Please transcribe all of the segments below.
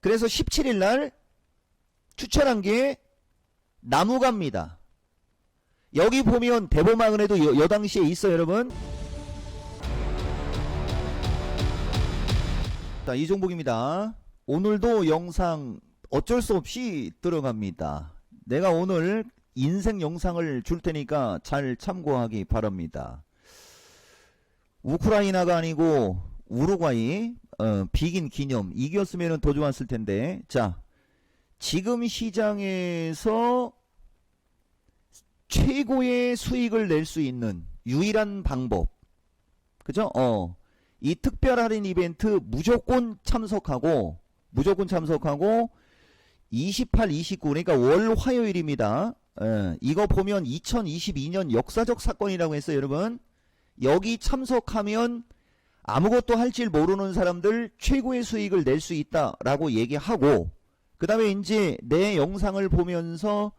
그래서 17일 날 추천한 게 나무갑니다. 여기 보면 대보마근에도 여, 여 당시에 있어요, 여러분. 자, 이종복입니다. 오늘도 영상 어쩔 수 없이 들어갑니다. 내가 오늘 인생 영상을 줄 테니까 잘 참고하기 바랍니다. 우크라이나가 아니고 우루과이 어, 비긴 기념 이겼으면 더 좋았을 텐데 자 지금 시장에서 최고의 수익을 낼 수 있는 유일한 방법 그죠? 어. 이 특별 할인 이벤트 무조건 참석하고 무조건 참석하고 28, 29 그러니까 월 화요일입니다. 예, 이거 보면 2022년 역사적 사건이라고 했어요, 여러분. 여기 참석하면 아무것도 할 줄 모르는 사람들 최고의 수익을 낼 수 있다라고 얘기하고 그 다음에 이제 내 영상을 보면서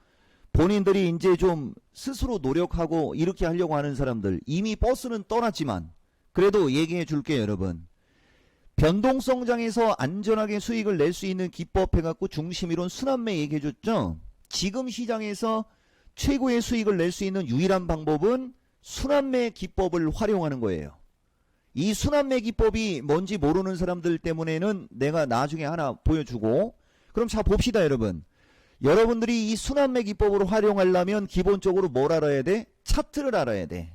본인들이 이제 좀 스스로 노력하고 이렇게 하려고 하는 사람들 이미 버스는 떠났지만 그래도 얘기해 줄게요, 여러분. 변동성장에서 안전하게 수익을 낼 수 있는 기법 해갖고 중심이론 순환매 얘기해 줬죠? 지금 시장에서 최고의 수익을 낼 수 있는 유일한 방법은 순환매 기법을 활용하는 거예요. 이 순환매 기법이 뭔지 모르는 사람들 때문에는 내가 나중에 하나 보여주고 그럼 자 봅시다 여러분. 여러분들이 이 순환매 기법을 활용하려면 기본적으로 뭘 알아야 돼? 차트를 알아야 돼.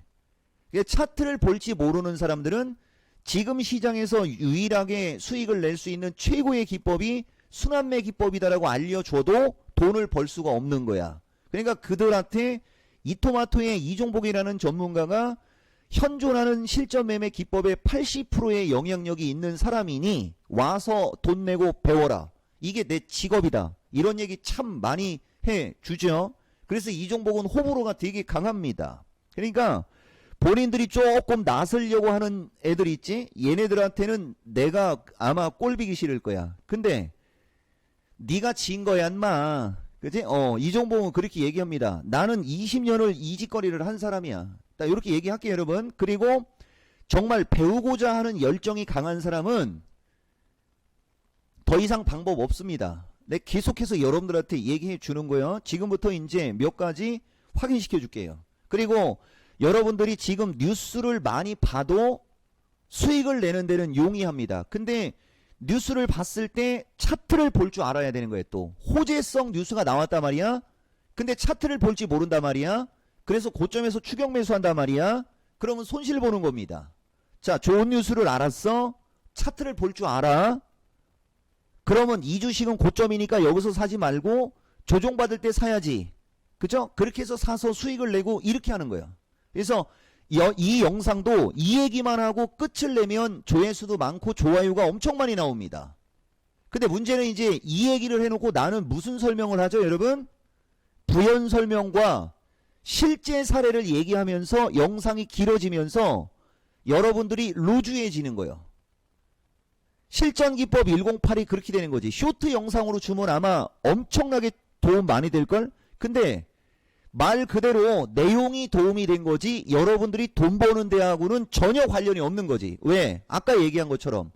차트를 볼지 모르는 사람들은 지금 시장에서 유일하게 수익을 낼 수 있는 최고의 기법이 순환매 기법이다라고 알려줘도 돈을 벌 수가 없는 거야. 그러니까 그들한테 이토마토의 이종복이라는 전문가가 현존하는 실전 매매 기법의 80%의 영향력이 있는 사람이니 와서 돈 내고 배워라. 이게 내 직업이다. 이런 얘기 참 많이 해 주죠. 그래서 이종복은 호불호가 되게 강합니다. 그러니까 본인들이 조금 나서려고 하는 애들 있지? 얘네들한테는 내가 아마 꼴비기 싫을 거야. 근데 네가 진 거야, 인마. 그지? 어, 이종봉은 그렇게 얘기합니다. 나는 20년을 이 짓거리를 한 사람이야. 딱 이렇게 얘기할게요, 여러분. 그리고 정말 배우고자 하는 열정이 강한 사람은 더 이상 방법 없습니다. 내 계속해서 여러분들한테 얘기해 주는 거예요. 지금부터 이제 몇 가지 확인시켜 줄게요. 그리고 여러분들이 지금 뉴스를 많이 봐도 수익을 내는 데는 용이합니다. 근데 뉴스를 봤을 때 차트를 볼 줄 알아야 되는 거예요, 또. 호재성 뉴스가 나왔단 말이야. 근데 차트를 볼지 모른단 말이야. 그래서 고점에서 추격 매수한단 말이야. 그러면 손실 보는 겁니다. 자, 좋은 뉴스를 알았어? 차트를 볼 줄 알아? 그러면 이 주식은 고점이니까 여기서 사지 말고 조정받을 때 사야지. 그죠? 그렇게 해서 사서 수익을 내고 이렇게 하는 거예요. 그래서 여- 이 영상도 이 얘기만 하고 끝을 내면 조회수도 많고 좋아요가 엄청 많이 나옵니다. 근데 문제는 이제 이 얘기를 해놓고 나는 무슨 설명을 하죠, 여러분? 부연 설명과 실제 사례를 얘기하면서 영상이 길어지면서 여러분들이 루즈해지는 거예요. 실전 기법 108이 그렇게 되는 거지. 쇼트 영상으로 주면 아마 엄청나게 도움 많이 될걸? 근데 말 그대로 내용이 도움이 된 거지 여러분들이 돈 버는 데하고는 전혀 관련이 없는 거지. 왜? 아까 얘기한 것처럼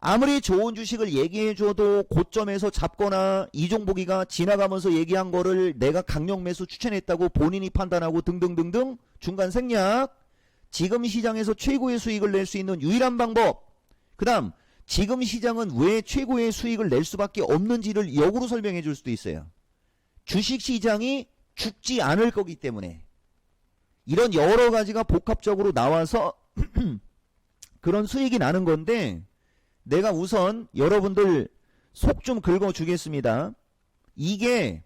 아무리 좋은 주식을 얘기해줘도 고점에서 잡거나 이종복이가 지나가면서 얘기한 거를 내가 강력 매수 추천했다고 본인이 판단하고 등등등등 중간 생략. 지금 시장에서 최고의 수익을 낼 수 있는 유일한 방법. 그 다음 지금 시장은 왜 최고의 수익을 낼 수밖에 없는지를 역으로 설명해 줄 수도 있어요. 주식 시장이 죽지 않을 거기 때문에. 이런 여러 가지가 복합적으로 나와서 그런 수익이 나는 건데 내가 우선 여러분들 속 좀 긁어 주겠습니다. 이게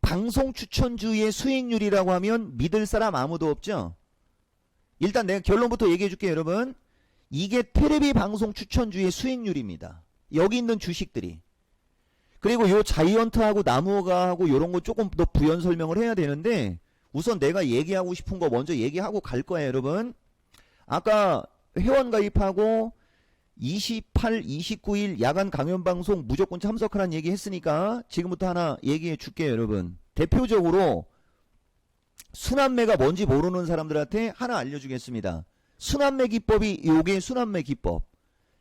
방송 추천주의 수익률이라고 하면 믿을 사람 아무도 없죠? 일단 내가 결론부터 얘기해 줄게요, 여러분. 이게 테레비 방송 추천주의 수익률입니다. 여기 있는 주식들이. 그리고 요 자이언트하고 나무가하고 요런 거 조금 더 부연 설명을 해야 되는데 우선 내가 얘기하고 싶은 거 먼저 얘기하고 갈 거예요, 여러분. 아까 회원 가입하고 28, 29일 야간 강연 방송 무조건 참석하라는 얘기 했으니까 지금부터 하나 얘기해 줄게요, 여러분. 대표적으로 순환매가 뭔지 모르는 사람들한테 하나 알려주겠습니다. 순환매 기법이 요게 순환매 기법.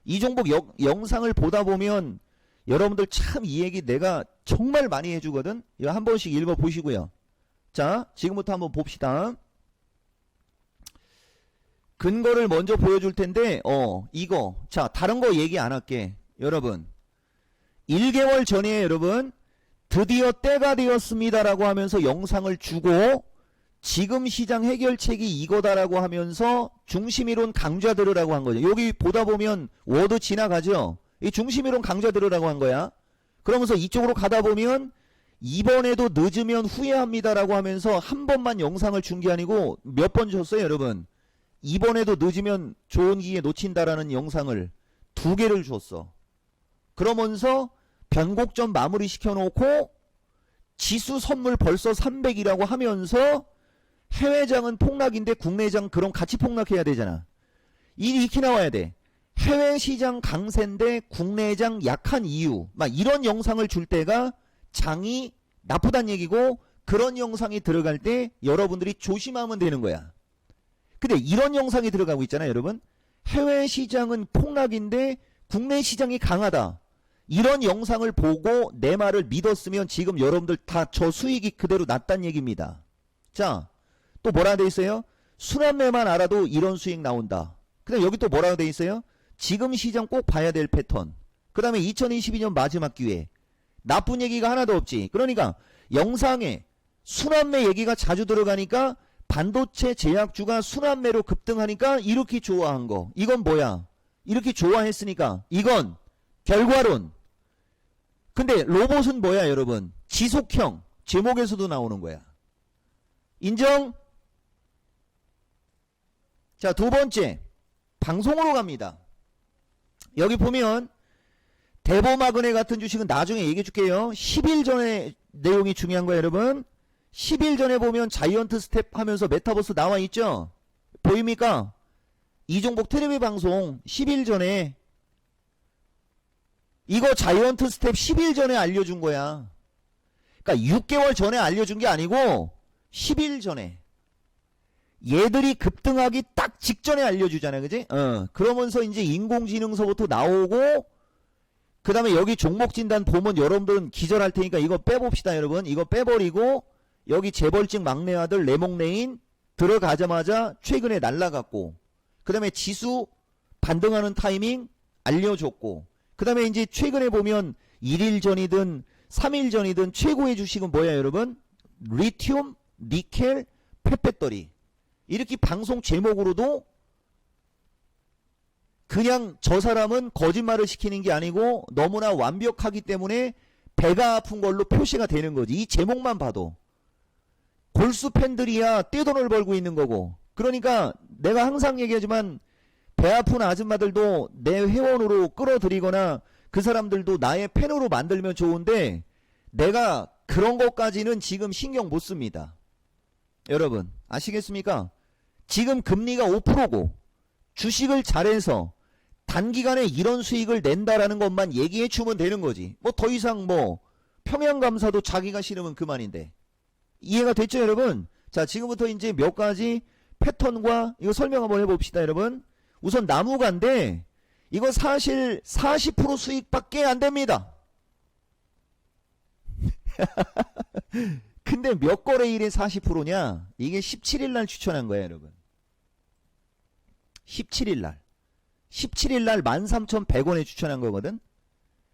이종복 영- 영상을 보다 보면 여러분들 참 이 얘기 내가 정말 많이 해주거든. 이거 한 번씩 읽어 보시고요. 자, 지금부터 한번 봅시다. 근거를 먼저 보여줄 텐데, 어, 이거. 자, 다른 거 얘기 안 할게. 여러분. 1개월 전에 여러분, 드디어 때가 되었습니다라고 하면서 영상을 주고, 지금 시장 해결책이 이거다라고 하면서 중심이론 강좌 들으라고 한 거죠. 여기 보다 보면 워드 지나가죠? 이 중심이론 강좌 들으라고 한 거야. 그러면서 이쪽으로 가다 보면 이번에도 늦으면 후회합니다라고 하면서 한 번만 영상을 준 게 아니고 몇 번 줬어요, 여러분. 이번에도 늦으면 좋은 기회 놓친다라는 영상을 두 개를 줬어. 그러면서 변곡점 마무리 시켜놓고 지수 선물 벌써 300이라고 하면서 해외장은 폭락인데 국내장 그럼 같이 폭락해야 되잖아. 이 이렇게 나와야 돼. 해외 시장 강세인데 국내장 약한 이유. 막 이런 영상을 줄 때가 장이 나쁘단 얘기고 그런 영상이 들어갈 때 여러분들이 조심하면 되는 거야. 근데 이런 영상이 들어가고 있잖아요, 여러분. 해외 시장은 폭락인데 국내 시장이 강하다. 이런 영상을 보고 내 말을 믿었으면 지금 여러분들 다 저 수익이 그대로 났단 얘기입니다. 자, 또 뭐라 돼 있어요? 순환매만 알아도 이런 수익 나온다. 그 다음 여기 또 뭐라고 돼 있어요? 지금 시장 꼭 봐야 될 패턴. 그 다음에 2022년 마지막 기회. 나쁜 얘기가 하나도 없지. 그러니까 영상에 순환매 얘기가 자주 들어가니까 반도체 제약주가 순환매로 급등하니까 이렇게 좋아한 거. 이건 뭐야? 이렇게 좋아했으니까 이건 결과론. 근데 로봇은 뭐야, 여러분? 지속형. 제목에서도 나오는 거야. 인정? 자, 두 번째. 방송으로 갑니다. 여기 보면 대보마그네 같은 주식은 나중에 얘기해 줄게요. 10일 전에 내용이 중요한 거예요, 여러분. 10일 전에 보면 자이언트 스텝 하면서 메타버스 나와 있죠? 보입니까? 이종복 테레비 방송 10일 전에 이거 자이언트 스텝 10일 전에 알려준 거야. 그러니까 6개월 전에 알려준 게 아니고 10일 전에. 얘들이 급등하기 딱 직전에 알려주잖아요. 그지? 어. 그러면서 이제 인공지능서부터 나오고 그 다음에 여기 종목 진단 보면 여러분들은 기절할 테니까 이거 빼봅시다 여러분. 이거 빼버리고 여기 재벌직 막내 아들 레몽레인 들어가자마자 최근에 날라갔고 그 다음에 지수 반등하는 타이밍 알려줬고 그 다음에 이제 최근에 보면 1일 전이든 3일 전이든 최고의 주식은 뭐야 여러분? 리튬, 니켈, 펫배터리 이렇게 방송 제목으로도 그냥 저 사람은 거짓말을 시키는 게 아니고 너무나 완벽하기 때문에 배가 아픈 걸로 표시가 되는 거지. 이 제목만 봐도. 골수 팬들이야 떼돈을 벌고 있는 거고. 그러니까 내가 항상 얘기하지만 배 아픈 아줌마들도 내 회원으로 끌어들이거나 그 사람들도 나의 팬으로 만들면 좋은데 내가 그런 것까지는 지금 신경 못 씁니다. 여러분 아시겠습니까? 지금 금리가 5%고 주식을 잘해서 단기간에 이런 수익을 낸다라는 것만 얘기해 주면 되는 거지. 뭐 더 이상 뭐 평양 감사도 자기가 싫으면 그만인데. 이해가 됐죠, 여러분? 자, 지금부터 이제 몇 가지 패턴과 이거 설명 한번 해봅시다, 여러분. 우선 나무가인데 이거 사실 40% 수익밖에 안 됩니다. 근데 몇 거래일에 40%냐? 이게 17일 날 추천한 거예요, 여러분. 17일 날. 17일 날 13,100원에 추천한 거거든.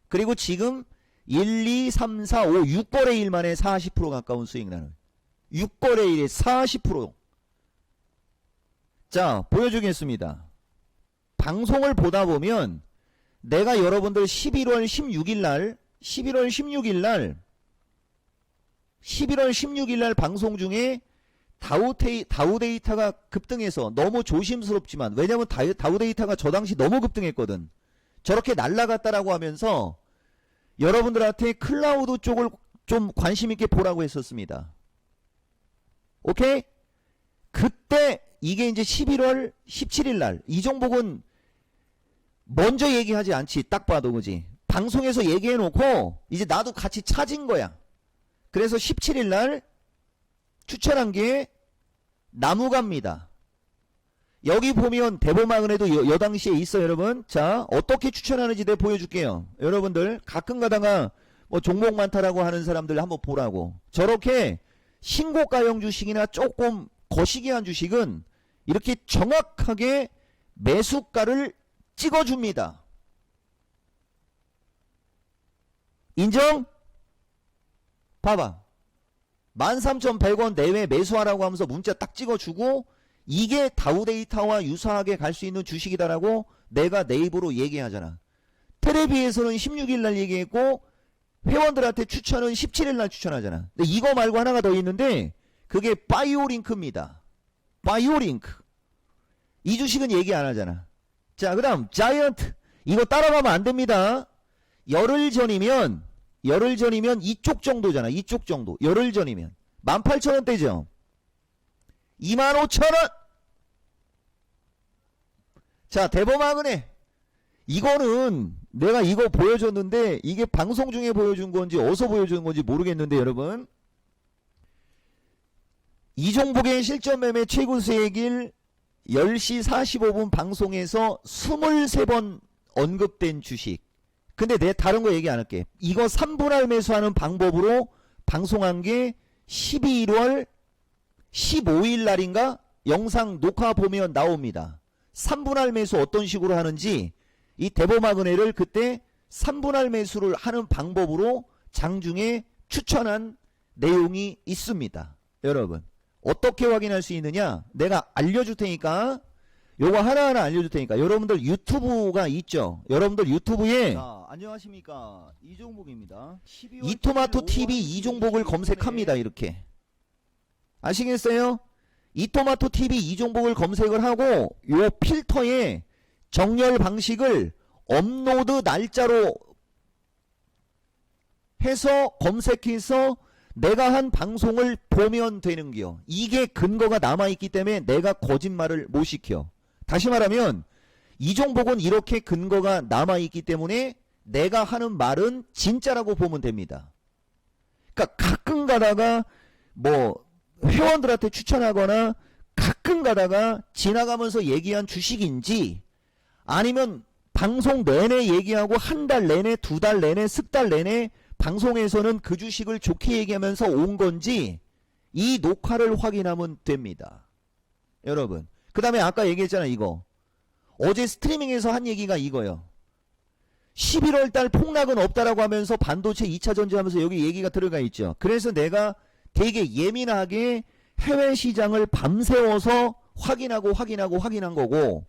그리고 지금 1, 2, 3, 4, 5, 6거래일 만에 40% 가까운 수익 나는. 6거래일에 40%. 자, 보여주겠습니다. 방송을 보다 보면 내가 여러분들 11월 16일 날, 11월 16일 날, 11월 16일 날 방송 중에 다우테이, 다우데이터가 급등해서 너무 조심스럽지만 왜냐면 다우, 다우데이터가 저 당시 너무 급등했거든. 저렇게 날라갔다라고 하면서 여러분들한테 클라우드 쪽을 좀 관심 있게 보라고 했었습니다. 오케이? 그때 이게 이제 11월 17일 날 이종복은 먼저 얘기하지 않지 딱 봐도 그지 방송에서 얘기해 놓고 이제 나도 같이 찾은 거야 그래서 17일 날 추천한 게 나무가입니다 여기 보면 대보마근에도 여, 여 당시에 있어요, 여러분. 자, 어떻게 추천하는지 내가 보여줄게요. 여러분들, 가끔 가다가 뭐 종목 많다라고 하는 사람들 한번 보라고. 저렇게 신고가형 주식이나 조금 거시기한 주식은 이렇게 정확하게 매수가를 찍어줍니다. 인정? 봐봐. 13,100원 내외 매수하라고 하면서 문자 딱 찍어주고 이게 다우데이터와 유사하게 갈 수 있는 주식이다라고 내가 내 입으로 얘기하잖아. 테레비에서는 16일 날 얘기했고 회원들한테 추천은 17일 날 추천하잖아. 근데 이거 말고 하나가 더 있는데 그게 바이오링크입니다. 바이오링크. 이 주식은 얘기 안 하잖아. 자, 그다음 자이언트. 이거 따라가면 안 됩니다. 열흘 전이면 열흘 전이면 이쪽 정도잖아. 이쪽 정도. 열흘 전이면 18,000원대죠. 25,000원. 자, 대범하그네. 이거는 내가 이거 보여줬는데 이게 방송 중에 보여준 건지 어디서 보여준 건지 모르겠는데 여러분. 이종복의 실전 매매 최고 수익일 10시 45분 방송에서 23번 언급된 주식. 근데 내 다른 거 얘기 안 할게. 이거 3분할 매수하는 방법으로 방송한 게 12월 15일 날인가 영상 녹화 보면 나옵니다. 3분할 매수 어떤 식으로 하는지 이 대보마그네를 그때 3분할 매수를 하는 방법으로 장중에 추천한 내용이 있습니다. 여러분 어떻게 확인할 수 있느냐? 내가 알려줄 테니까 요거 하나하나 알려줄 테니까. 여러분들 유튜브가 있죠? 여러분들 유튜브에 자, 안녕하십니까? 이종복입니다. 이토마토 TV 이종복을 검색합니다 이렇게 아시겠어요? 이 토마토 TV 이종복을 검색을 하고 요 필터에 정렬 방식을 업로드 날짜로 해서 검색해서 내가 한 방송을 보면 되는겨. 이게 근거가 남아있기 때문에 내가 거짓말을 못 시켜. 다시 말하면 이종복은 이렇게 근거가 남아있기 때문에 내가 하는 말은 진짜라고 보면 됩니다. 그러니까 가끔 가다가 뭐 회원들한테 추천하거나 가끔 가다가 지나가면서 얘기한 주식인지 아니면 방송 내내 얘기하고 한 달 내내 두 달 내내 석 달 내내 방송에서는 그 주식을 좋게 얘기하면서 온 건지 이 녹화를 확인하면 됩니다. 여러분. 그 다음에 아까 얘기했잖아 이거. 어제 스트리밍에서 한 얘기가 이거요. 11월 달 폭락은 없다라고 하면서 반도체 2차 전지 하면서 여기 얘기가 들어가 있죠. 그래서 내가 되게 예민하게 해외 시장을 밤새워서 확인하고 확인하고 확인한 거고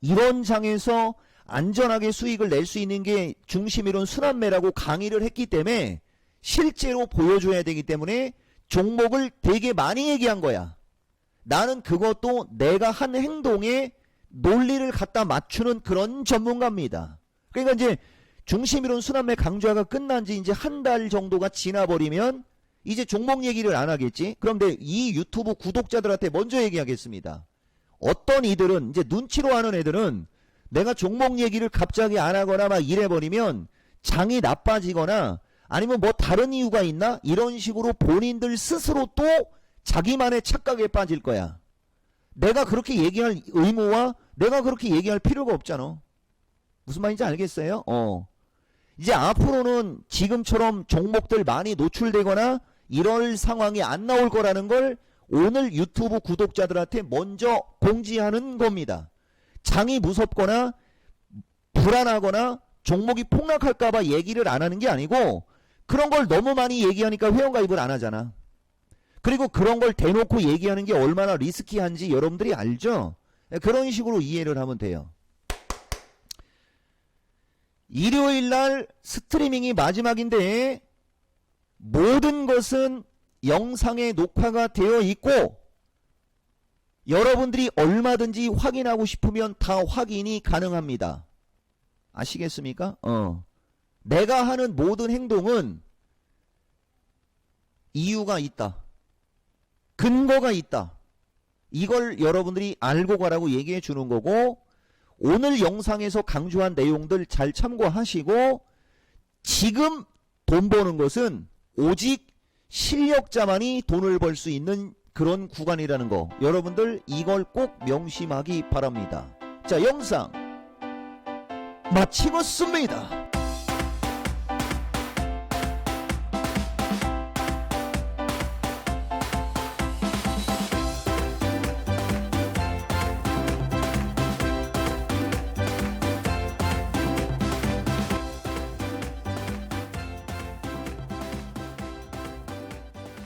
이런 장에서 안전하게 수익을 낼 수 있는 게 중심이론 순환매라고 강의를 했기 때문에 실제로 보여줘야 되기 때문에 종목을 되게 많이 얘기한 거야. 나는 그것도 내가 한 행동에 논리를 갖다 맞추는 그런 전문가입니다. 그러니까 이제 중심이론 순환매 강조화가 끝난 지 이제 한 달 정도가 지나버리면 이제 종목 얘기를 안 하겠지? 그런데 이 유튜브 구독자들한테 먼저 얘기하겠습니다. 어떤 이들은 이제 눈치로 하는 애들은 내가 종목 얘기를 갑자기 안 하거나 막 이래버리면 장이 나빠지거나 아니면 뭐 다른 이유가 있나? 이런 식으로 본인들 스스로 또 자기만의 착각에 빠질 거야. 내가 그렇게 얘기할 의무와 내가 그렇게 얘기할 필요가 없잖아. 무슨 말인지 알겠어요? 어. 이제 앞으로는 지금처럼 종목들 많이 노출되거나 이럴 상황이 안 나올 거라는 걸 오늘 유튜브 구독자들한테 먼저 공지하는 겁니다. 장이 무섭거나 불안하거나 종목이 폭락할까봐 얘기를 안 하는 게 아니고 그런 걸 너무 많이 얘기하니까 회원가입을 안 하잖아. 그리고 그런 걸 대놓고 얘기하는 게 얼마나 리스키한지 여러분들이 알죠? 그런 식으로 이해를 하면 돼요. 일요일 날 스트리밍이 마지막인데 모든 것은 영상에 녹화가 되어 있고 여러분들이 얼마든지 확인하고 싶으면 다 확인이 가능합니다. 아시겠습니까? 어. 내가 하는 모든 행동은 이유가 있다. 근거가 있다. 이걸 여러분들이 알고 가라고 얘기해 주는 거고 오늘 영상에서 강조한 내용들 잘 참고하시고 지금 돈 버는 것은 오직 실력자만이 돈을 벌 수 있는 그런 구간이라는 거 여러분들 이걸 꼭 명심하기 바랍니다. 자 영상 마치겠습니다.